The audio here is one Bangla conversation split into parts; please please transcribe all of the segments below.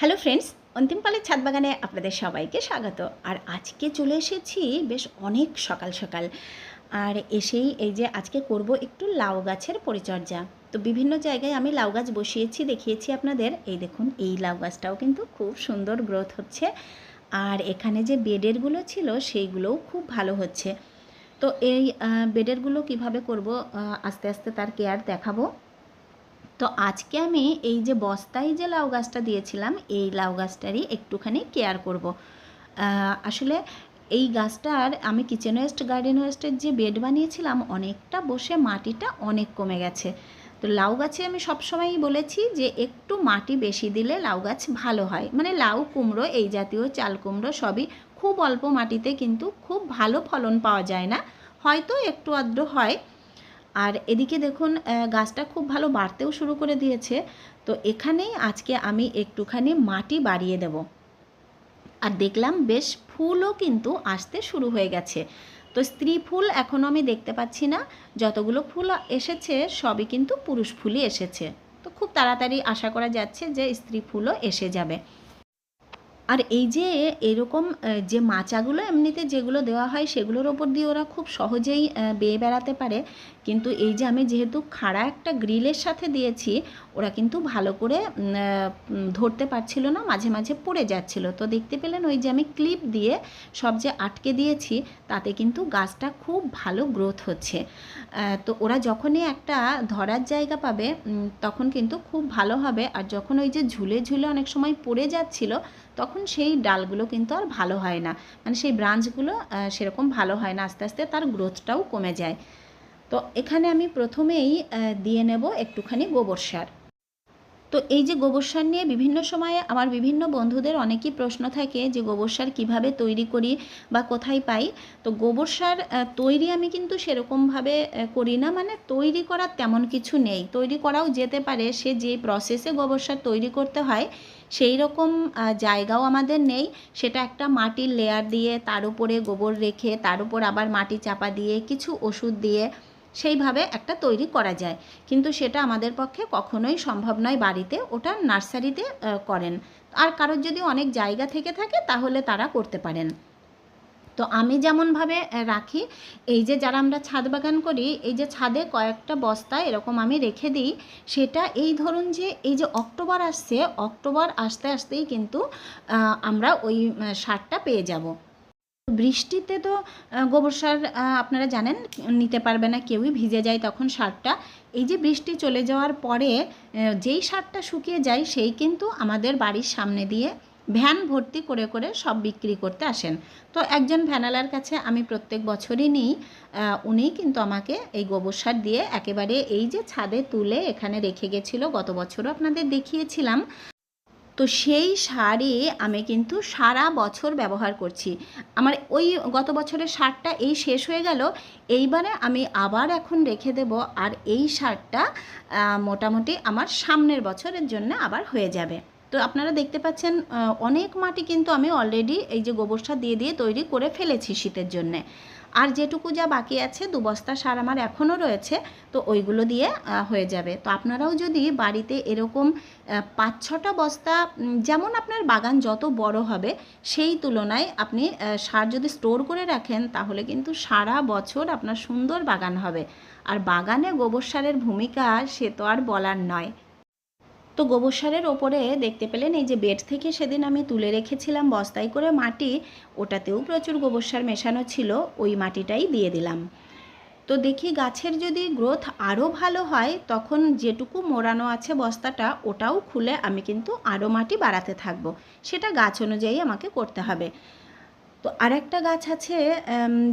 হ্যালো ফ্রেন্ডস অন্তিমকালের ছাদ বাগানে আপনাদের সবাইকে স্বাগত। আর আজকে চলে এসেছি বেশ অনেক সকাল সকাল। আর এসেই এই যে আজকে করব একটু লাউ গাছের পরিচর্যা। তো বিভিন্ন জায়গায় আমি লাউ গাছ বসিয়েছি, দেখিয়েছি আপনাদের। এই দেখুন, এই লাউ গাছটাও কিন্তু খুব সুন্দর গ্রোথ হচ্ছে। আর এখানে যে বেডেরগুলো ছিল, সেইগুলোও খুব ভালো হচ্ছে। তো এই বেডেরগুলো কীভাবে করব আস্তে আস্তে তার কেয়ার দেখাবো। তো আজকে আমি এই যে বস্তায় যে লাউ গাছটা দিয়েছিলাম, এই লাউ গাছটারই একটুখানি কেয়ার করব। আসলে এই গাছটার আমি কিচেন ওয়েস্ট, গার্ডেন ওয়েস্টের যে বেড বানিয়েছিলাম, অনেকটা বসে মাটিটা অনেক কমে গেছে। তো লাউ গাছে আমি সবসময়ই বলেছি যে একটু মাটি বেশি দিলে লাউ গাছ ভালো হয়। মানে লাউ কুমড়ো, এই জাতীয় চাল কুমড়ো সবই খুব অল্প মাটিতে কিন্তু খুব ভালো ফলন পাওয়া যায় না। হয়তো একটু আধটু হয় আর এদিকে দেখুন গাছটা খুব ভালো বাড়তেও শুরু করে দিয়েছে। তো এখানেই আজকে আমি একটুখানি মাটি বাড়িয়ে দেব। আর দেখলাম বেশ ফুলও কিন্তু আসতে শুরু হয়ে গেছে। তো স্ত্রী ফুল এখনও আমি দেখতে পাচ্ছি না। যতগুলো ফুল এসেছে, সবই কিন্তু পুরুষ ফুলই এসেছে। তো খুব তাড়াতাড়ি আশা করা যাচ্ছে যে স্ত্রী ফুলও এসে যাবে। আর এই যে এরকম যে মাচাগুলো এমনিতে যেগুলো দেওয়া হয় সেগুলোর ওপর দিয়ে ওরা খুব সহজেই বেয়ে বেড়াতে পারে। কিন্তু এই যে আমি যেহেতু খাড়া একটা গ্রিলের সাথে দিয়েছি, ওরা কিন্তু ভালো করে ধরতে পারছিল না, মাঝে মাঝে পড়ে যাচ্ছিল। তো দেখতে পেলেন ওই যে আমি ক্লিপ দিয়ে সব যে আটকে দিয়েছি, তাতে কিন্তু গাছটা খুব ভালো গ্রোথ হচ্ছে। তো ওরা যখনই একটা ধরার জায়গা পাবে তখন কিন্তু খুব ভালো হবে। আর যখন ওই যে ঝুলে ঝুলে অনেক সময় পড়ে যাচ্ছিল তখন সেই ডালগুলো কিন্তু আর ভালো হয় না। মানে সেই ব্রাঞ্চগুলো সেরকম ভালো হয় না। আস্তে আস্তে তার গ্রোথটাও কমে যায়। তো এখানে আমি প্রথমেই দিয়ে নেব একটুখানি গোবর সার। তো এই যে গোবর সার নিয়ে বিভিন্ন সময়ে আমার বিভিন্ন বন্ধুদের অনেকই প্রশ্ন থাকে যে গোবর সার কীভাবে তৈরি করি বা কোথায় পাই। তো গোবর সার তৈরি আমি কিন্তু সেরকমভাবে করি না। মানে তৈরি করার তেমন কিছু নেই। তৈরি করাও যেতে পারে, সে যে প্রসেসে গোবর সার তৈরি করতে হয়, সেই রকম জায়গাও আমাদের নেই। সেটা একটা মাটির লেয়ার দিয়ে তার উপরে গোবর রেখে, তার উপর আবার মাটি চাপা দিয়ে, কিছু ওষুধ দিয়ে সেইভাবে একটা তৈরি করা যায়। কিন্তু সেটা আমাদের পক্ষে কখনোই সম্ভব নয় বাড়িতে, ওটা নার্সারিতে করেন। আর কারোর যদি অনেক জায়গা থেকে থাকে, তাহলে তারা করতে পারেন। তো আমি যেমনভাবে রাখি, এই যে যারা আমরা ছাদ বাগান করি, এই যে ছাদে কয়েকটা বস্তা এরকম আমি রেখে দিই, সেটা এই ধরুন যে, এই যে অক্টোবর আসছে, অক্টোবর আসতে আসতেই কিন্তু আমরা ওই সারটা পেয়ে যাব। বৃষ্টিতে তো গোবর সার আপনারা জানেন, নিতে পারবে না, কেউই ভিজে যায় তখন সারটা। এই যে বৃষ্টি চলে যাওয়ার পরে যেই সারটা শুকিয়ে যায়, সেই কিন্তু আমাদের বাড়ির সামনে দিয়ে ভ্যান ভর্তি করে করে সব বিক্রি করতে আসেন। তো একজন ভ্যানালার কাছে আমি প্রত্যেক বছরই নিই উনিই কিন্তু আমাকে এই গোবর সার দিয়ে একেবারে এই যে ছাদে তুলে এখানে রেখে গেছিল, গত বছরও আপনাদের দেখিয়েছিলাম। তো সেই সারই আমি কিন্তু সারা বছর ব্যবহার করছি। আমার ওই গত বছরের সারটা এই শেষ হয়ে গেল, এইবারে আমি আবার এখন রেখে দেব আর এই সারটা মোটামুটি আমার সামনের বছরের জন্য আবার হয়ে যাবে। তো আপনারা দেখতে পাচ্ছেন অনেক মাটি কিন্তু আমি অলরেডি এই যে গোবর সার দিয়ে দিয়ে তৈরি করে ফেলেছি শীতের জন্যে। আর যেটুকু যা বাকি আছে, দু বস্তা সার আমার এখনও রয়েছে, তো ওইগুলো দিয়ে হয়ে যাবে। তো আপনারাও যদি বাড়িতে এরকম পাঁচ ছটা বস্তা যেমন আপনার বাগান যত বড় হবে, সেই তুলনায় আপনি সার যদি স্টোর করে রাখেন, তাহলে কিন্তু সারা বছর আপনার সুন্দর বাগান হবে। আর বাগানে গোবর সারের ভূমিকা সে তো আর বলার নয়। তো গোবর সারের ওপরে দেখতে পেলেন এই যে বেড থেকে সেদিন আমি তুলে রেখেছিলাম বস্তায় করে মাটি, ওটাতেও প্রচুর গোবর সার মেশানো ছিল, ওই মাটিটাই দিয়ে দিলাম। তো দেখি গাছের যদি গ্রোথ আরও ভালো হয়, তখন যেটুকু মোড়ানো আছে বস্তাটা, ওটাও খুলে আমি কিন্তু আরও মাটি বাড়াতে থাকব। সেটা গাছ অনুযায়ী আমাকে করতে হবে। তো আরেকটা গাছ আছে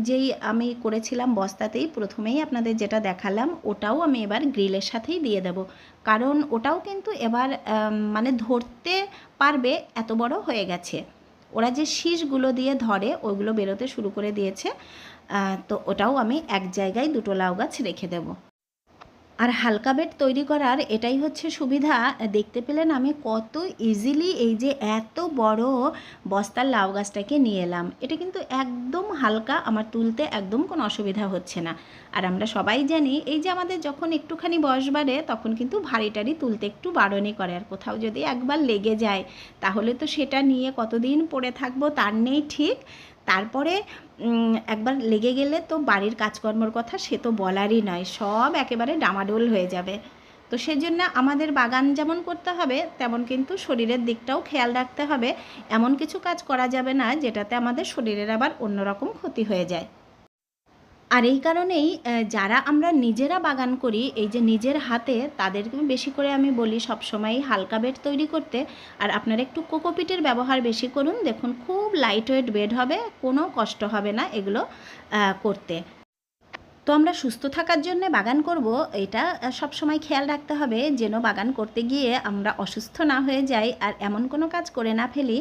যেই আমি করেছিলাম বস্তাতেই প্রথমেই আপনাদের যেটা দেখালাম, ওটাও আমি এবার গ্রিলের সাথেই দিয়ে দেব। কারণ ওটাও কিন্তু এবার মানে ধরতে পারবে, এত বড় হয়ে গেছে। ওরা যে শীষগুলো দিয়ে ধরে ওইগুলো বেরোতে শুরু করে দিয়েছে। তো ওটাও আমি এক জায়গায় দুটো লাউ গাছ রেখে দেব। আর হালকা বেড তৈরি করার এটাই হচ্ছে সুবিধা। দেখতে পেলেন আমি কত ইজিলি এই যে এত বড় বস্তার লাউ গাছটাকে নিয়ে এলাম। এটা কিন্তু একদম হালকা, আমার তুলতে একদম কোনো অসুবিধা হচ্ছে না। আর আমরা সবাই জানি, এই যে আমাদের যখন একটুখানি বয়স বাড়ে, তখন কিন্তু ভারী টারি তুলতে একটু বারণই করে। আর কোথাও যদি একবার লেগে যায়, তাহলে তো সেটা নিয়ে কতদিন পড়ে থাকব তার নেই ঠিক। তারপরে একবার লেগে গেলে তো বাড়ির কাজকর্মর কথা সে তো বলারই নয়, সব একেবারে ডামাডোল হয়ে যাবে। তো সেজন্য আমাদের বাগান যেমন করতে হবে, তেমন কিন্তু শরীরের দিকটাও খেয়াল রাখতে হবে। এমন কিছু কাজ করা যাবে না যেটাতে আমাদের শরীরের আবার অন্যরকম ক্ষতি হয়ে যায়। আর এই কারণেই যারা আমরা নিজেরা বাগান করি, এই যে নিজের হাতে তাদেরকে বেশি করে আমি বলি সবসময় হালকা বেড তৈরি করতে। আর আপনারা একটু কোকোপিটের ব্যবহার বেশি করুন। দেখুন, খুব লাইট ওয়েট বেড হবে, কোনো কষ্ট হবে না এগুলো করতে। তো আমরা সুস্থ থাকার জন্য বাগান করব। এটা সব সময় খেয়াল রাখতে হবে যেন বাগান করতে গিয়ে আমরা অসুস্থ না হয়ে যাই আর এমন কোনো কাজ করে না ফেলি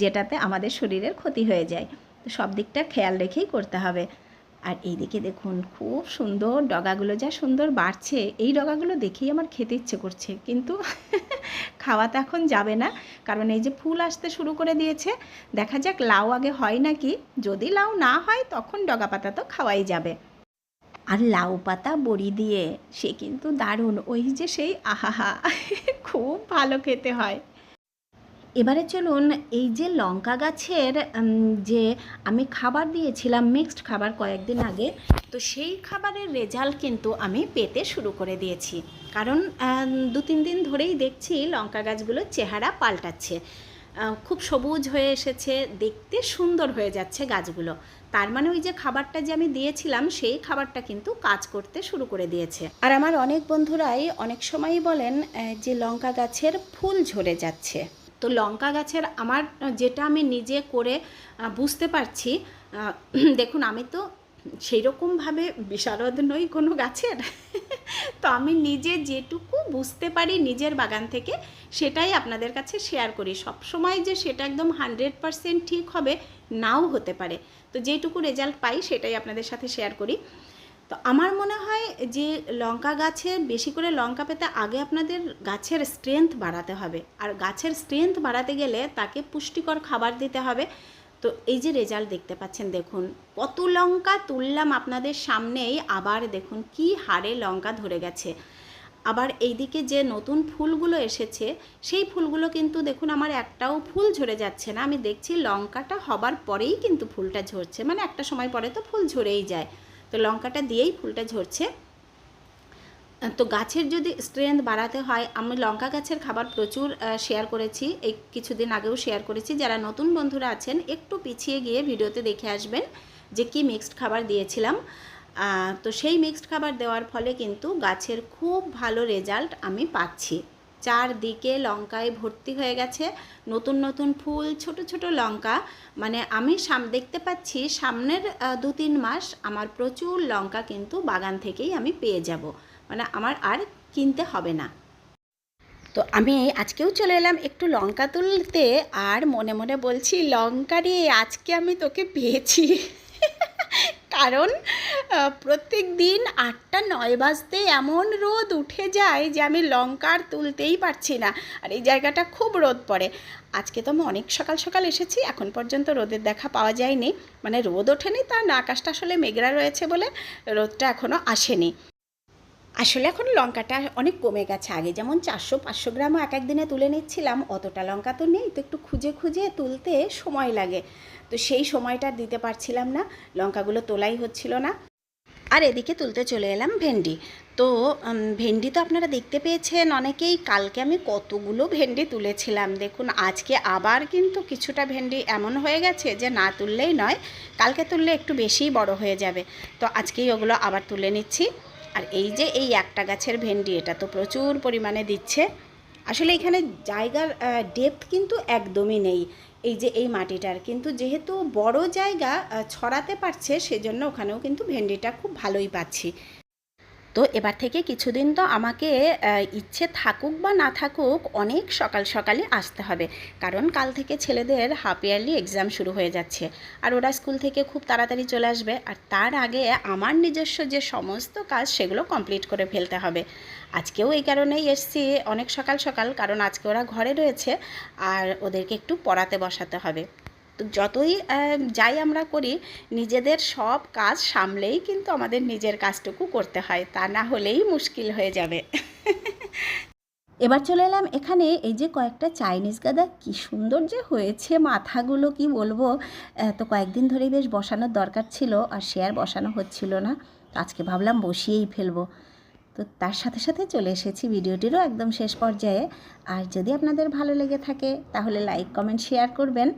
যেটাতে আমাদের শরীরের ক্ষতি হয়ে যায়। সব দিকটা খেয়াল রেখেই করতে হবে। আর এইদিকে দেখুন, খুব সুন্দর ডগাগুলো, যা সুন্দর বাড়ছে, এই ডগাগুলো দেখেই আমার খেতে ইচ্ছে করছে। কিন্তু খাওয়া তো এখন যাবে না, কারণ এই যে ফুল আসতে শুরু করে দিয়েছে, দেখা যাক লাউ আগে হয় নাকি। যদি লাউ না হয়, তখন ডগা পাতা তো খাওয়াই যাবে। আর লাউ পাতা বড়ি দিয়ে, সে কিন্তু দারুণ, ওই যে সেই আহাহা, খুব ভালো খেতে হয়। এবারে চলুন এই যে লঙ্কা গাছের যে আমি খাবার দিয়েছিলাম মিক্সড খাবার কয়েকদিন আগে, তো সেই খাবারের রেজাল্ট কিন্তু আমি পেতে শুরু করে দিয়েছি। কারণ দু তিন দিন ধরেই দেখছি লঙ্কা গাছগুলোর চেহারা পাল্টাচ্ছে। খুব সবুজ হয়ে এসেছে, দেখতে সুন্দর হয়ে যাচ্ছে গাছগুলো। তার মানে ওই যে খাবারটা যে আমি দিয়েছিলাম, সেই খাবারটা কিন্তু কাজ করতে শুরু করে দিয়েছে। আর আমার অনেক বন্ধুরাই অনেক সময়ই বলেন যে লঙ্কা গাছের ফুল ঝরে যাচ্ছে। তো লঙ্কা গাছের আমার যেটা আমি নিজে করে বুঝতে পারছি দেখুন আমি তো সেই রকমভাবে বিশারদ নই কোনো গাছের। তো আমি নিজে যেটুকু বুঝতে পারি নিজের বাগান থেকে, সেটাই আপনাদের কাছে শেয়ার করি। সব সময় যে সেটা একদম হান্ড্রেড পারসেন্ট ঠিক হবে, নাও হতে পারে। তো যেটুকু রেজাল্ট পাই, সেটাই আপনাদের সাথে শেয়ার করি। তো আমার মনে হয় যে লঙ্কা গাছে বেশি করে লঙ্কা পেতে আগে আপনাদের গাছের স্ট্রেংথ বাড়াতে হবে। আর গাছের স্ট্রেংথ বাড়াতে গেলে তাকে পুষ্টিকর খাবার দিতে হবে। তো এই যে রেজাল্ট দেখতে পাচ্ছেন, দেখুন, কত লঙ্কা তুললাম আপনাদের সামনেই, আবার দেখুন কি হারে লঙ্কা ধরে গেছে। আবার এইদিকে যে নতুন ফুলগুলো এসেছে, সেই ফুলগুলো কিন্তু দেখুন আমার একটাও ফুল ঝরে যাচ্ছে না। আমি দেখছি লঙ্কাটা হবার পরেই কিন্তু ফুলটা ঝরছে। মানে একটা সময় পরে তো ফুল ঝরেই যায়। তো লঙ্কাটা দিয়েই ফুলটা ঝরছে। তো গাছের যদি স্ট্রেংথ বাড়াতে হয়, আমি লঙ্কা গাছের খাবার প্রচুর শেয়ার করেছি। এই কিছুদিন আগেও শেয়ার করেছি। যারা নতুন বন্ধুরা আছেন, একটু পিছিয়ে গিয়ে ভিডিওতে দেখে আসবেন যে কি মিক্সড খাবার দিয়েছিলাম। তো সেই মিক্সড খাবার দেওয়ার ফলে কিন্তু গাছের খুব ভালো রেজাল্ট আমি পাচ্ছি। চারদিকে লঙ্কায় ভর্তি হয়ে গেছে। নতুন নতুন ফুল, ছোট ছোট লঙ্কা। মানে আমি সাম, দেখতে পাচ্ছি সামনের দু তিন মাস আমার প্রচুর লঙ্কা কিন্তু বাগান থেকেই আমি পেয়ে যাব। মানে আমার আর কিনতে হবে না। তো আমি আজকেও চলে এলাম একটু লঙ্কা তুলতে আর মনে মনে বলছি, লঙ্কা রে, আজকে আমি তোকে পেয়েছি। কারণ প্রত্যেক দিন আটটা নয় বাজতে এমন রোদ উঠে যায় যে আমি লঙ্কা আর তুলতেই পারছি না। আর এই জায়গাটা খুব রোদ পড়ে। আজকে তো আমি অনেক সকাল সকাল এসেছি, এখন পর্যন্ত রোদের দেখা পাওয়া যায়নি। মানে রোদ ওঠেনি তা না আকাশটা আসলে মেঘলা রয়েছে বলে রোদটা এখনও আসেনি। আসলে এখন লঙ্কাটা অনেক কমে গেছে। আগে যেমন চারশো, পাঁচশো গ্রামও এক এক দিনে তুলে নিচ্ছিলাম, অতটা লঙ্কা তো নেই। তো একটু খুঁজে খুঁজে তুলতে সময় লাগে। তো সেই সময়টা দিতে পারছিলাম না, লঙ্কাগুলো তোলাই হচ্ছিল না। আর এদিকে তুলতে চলে এলাম ভেন্ডি। তো ভেন্ডি তো আপনারা দেখতে পেয়েছেন অনেকেই, কালকে আমি কতগুলো ভেন্ডি তুলেছিলাম। দেখুন, আজকে আবার কিন্তু কিছুটা ভেন্ডি এমন হয়ে গেছে যে না তুললেই নয়, কালকে তুললে একটু বেশিই বড় হয়ে যাবে। তো আজকেই ওগুলো আবার তুলে নিচ্ছি। আর এই যে এই একটা গাছের ভেন্ডি, এটা তো প্রচুর পরিমাণে দিচ্ছে। আসলে এখানে জায়গার ডেপথ কিন্তু একদমই নেই। এই যে এই মাটিটার। কিন্তু যেহেতু বড় জায়গা ছড়াতে পারছে, সেজন্য ওখানেও কিন্তু ভেন্ডিটা খুব ভালোই পাচ্ছি। তো এবার থেকে কিছুদিন তো আমাকে ইচ্ছে থাকুক বা না থাকুক অনেক সকাল সকালে আসতে হবে। কারণ কাল থেকে ছেলেদের হাফ ইয়ারলি এক্সাম শুরু হয়ে যাচ্ছে। আর ওরা স্কুল থেকে খুব তাড়াতাড়ি চলে আসবে। আর তার আগে আমার নিজস্ব যে সমস্ত কাজ সেগুলো কমপ্লিট করে ফেলতে হবে। আজকেও এই কারণেই এসছি অনেক সকাল সকাল। কারণ আজকে ওরা ঘরে রয়েছে। আর ওদেরকে একটু পড়াতে বসাতে হবে। তো যতই যাই আমরা করি, নিজেদের সব কাজ সামলেই কিন্তু আমাদের নিজের কাজটুকু করতে হয়, তা না হলেই মুশকিল হয়ে যাবে। এবার চলে এলাম এখানে, এই যে কয়েকটা চাইনিজ গাদা কি সুন্দর যে হয়েছে, মাথাগুলো কি বলব? তো কয়েকদিন ধরেই বেশ বসানোর দরকার ছিল, আর সে আর বসানো হচ্ছিল না। আজকে ভাবলাম বসিয়েই ফেলব। তো তার সাথে সাথে চলে এসেছি ভিডিওটিরও একদম শেষ পর্যায়ে। আর যদি আপনাদের ভালো লেগে থাকে, তাহলে লাইক কমেন্ট শেয়ার করবেন।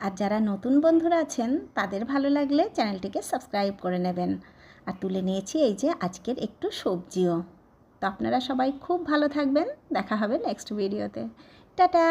আর যারা নতুন বন্ধুরা আছেন, তাদের ভালো লাগলে চ্যানেলটিকে সাবস্ক্রাইব করে নেবেন। আর তুলে নিয়েছি এই যে আজকের একটু সবজিও। তো আপনারা সবাই খুব ভালো থাকবেন। দেখা হবে নেক্সট ভিডিওতে টাটা!